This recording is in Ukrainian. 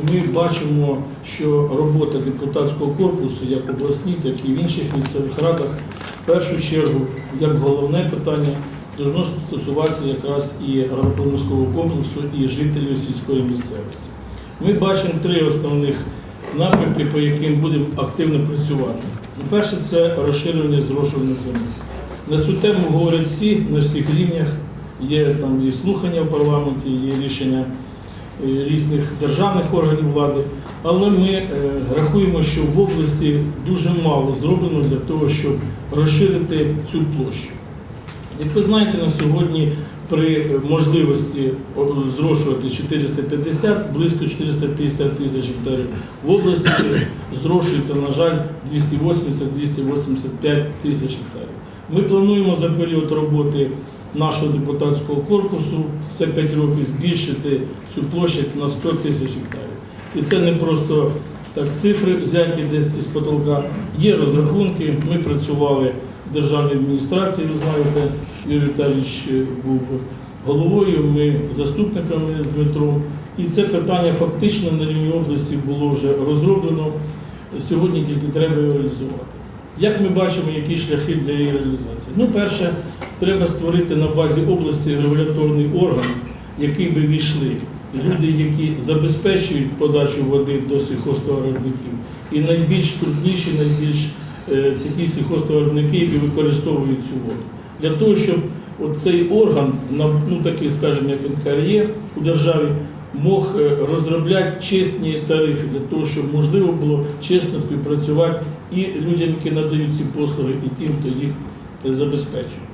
Ми бачимо, що робота депутатського корпусу, як обласні, так і в інших місцевих радах, в першу чергу, як головне питання, должно стосуватися якраз і агропромислового комплексу, і жителів сільської місцевості. Ми бачимо три основних напрямки, по яким будемо активно працювати. Ну, Перше це розширення зрошування землі. На цю тему говорять всі на всіх рівнях. Є там і слухання в парламенті, є рішення різних державних органів влади. Але ми е, рахуємо, що в області дуже мало зроблено для того, щоб розширити цю площу. Як ви знаєте, на сьогодні при е, можливості зрошувати 450, близько 450 тисяч гектарів, в області зрошується, на жаль, 280-285 тисяч гектарів. Ми плануємо за період роботи нашого депутатського корпусу, це 5 років, збільшити цю площадь на 100 тисяч гектарів. І це не просто так цифри взяті десь із потолка. Є розрахунки. Ми працювали в державній адміністрації, ви знаєте, Юрій Віталійович був головою, ми заступниками з Дмитром. І це питання фактично на рівні області було вже розроблено. Сьогодні тільки треба реалізувати. Як ми бачимо, які шляхи для її реалізації? Ну, перше, треба створити на базі області регуляторний орган, який би війшли люди, які забезпечують подачу води до сільхозтоваровиробників, і найбільш трудніші, найбільш е, такі сільхозтоваровиробники, які використовують цю воду. Для того, щоб цей орган, ну такий, скажімо, як НКРЄ у державі, мог е, розробляти чесні тарифи для того, щоб можливо було чесно співпрацювати і людям, які надають ці послуги, і тим, хто їх е, забезпечує.